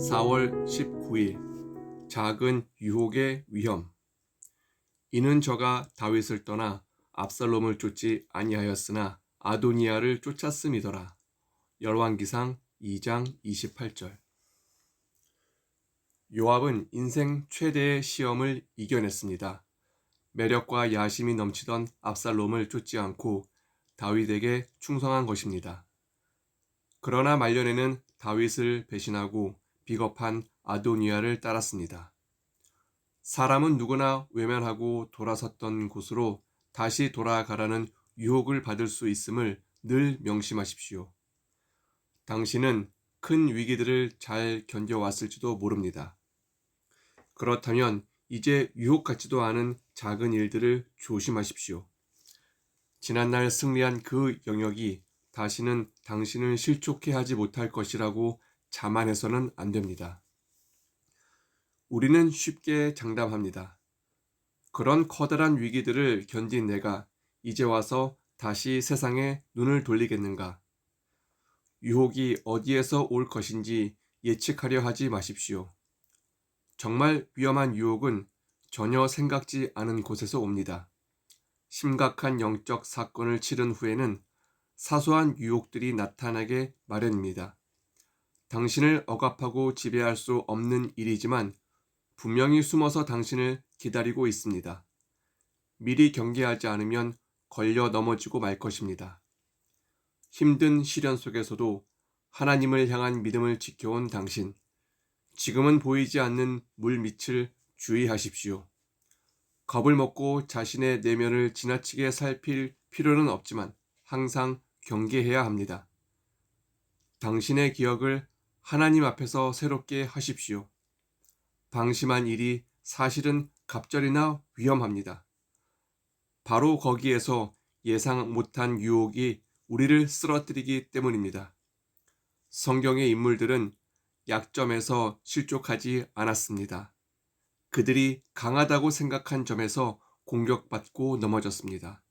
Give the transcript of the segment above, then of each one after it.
4월 19일 작은 유혹의 위험 이는 저가 다윗을 떠나 압살롬을 쫓지 아니하였으나 아도니아를 쫓았음이더라. 열왕기상 2장 28절 요압은 인생 최대의 시험을 이겨냈습니다. 매력과 야심이 넘치던 압살롬을 쫓지 않고 다윗에게 충성한 것입니다. 그러나 말년에는 다윗을 배신하고 비겁한 아도니아를 따랐습니다. 사람은 누구나 외면하고 돌아섰던 곳으로 다시 돌아가라는 유혹을 받을 수 있음을 늘 명심하십시오. 당신은 큰 위기들을 잘 견뎌왔을지도 모릅니다. 그렇다면 이제 유혹 같지도 않은 작은 일들을 조심하십시오. 지난날 승리한 그 영역이 다시는 당신을 실족해 하지 못할 것이라고 자만해서는 안 됩니다. 우리는 쉽게 장담합니다. 그런 커다란 위기들을 견딘 내가 이제 와서 다시 세상에 눈을 돌리겠는가? 유혹이 어디에서 올 것인지 예측하려 하지 마십시오. 정말 위험한 유혹은 전혀 생각지 않은 곳에서 옵니다. 심각한 영적 사건을 치른 후에는 사소한 유혹들이 나타나게 마련입니다. 당신을 억압하고 지배할 수 없는 일이지만 분명히 숨어서 당신을 기다리고 있습니다. 미리 경계하지 않으면 걸려 넘어지고 말 것입니다. 힘든 시련 속에서도 하나님을 향한 믿음을 지켜온 당신, 지금은 보이지 않는 물 밑을 주의하십시오. 겁을 먹고 자신의 내면을 지나치게 살필 필요는 없지만 항상 경계해야 합니다. 당신의 기억을 하나님 앞에서 새롭게 하십시오. 방심한 일이 사실은 갑절이나 위험합니다. 바로 거기에서 예상 못한 유혹이 우리를 쓰러뜨리기 때문입니다. 성경의 인물들은 약점에서 실족하지 않았습니다. 그들이 강하다고 생각한 점에서 공격받고 넘어졌습니다.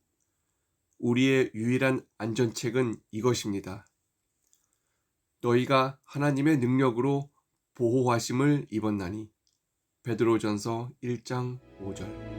우리의 유일한 안전책은 이것입니다. 너희가 하나님의 능력으로 보호하심을 입었나니. 베드로전서 1장 5절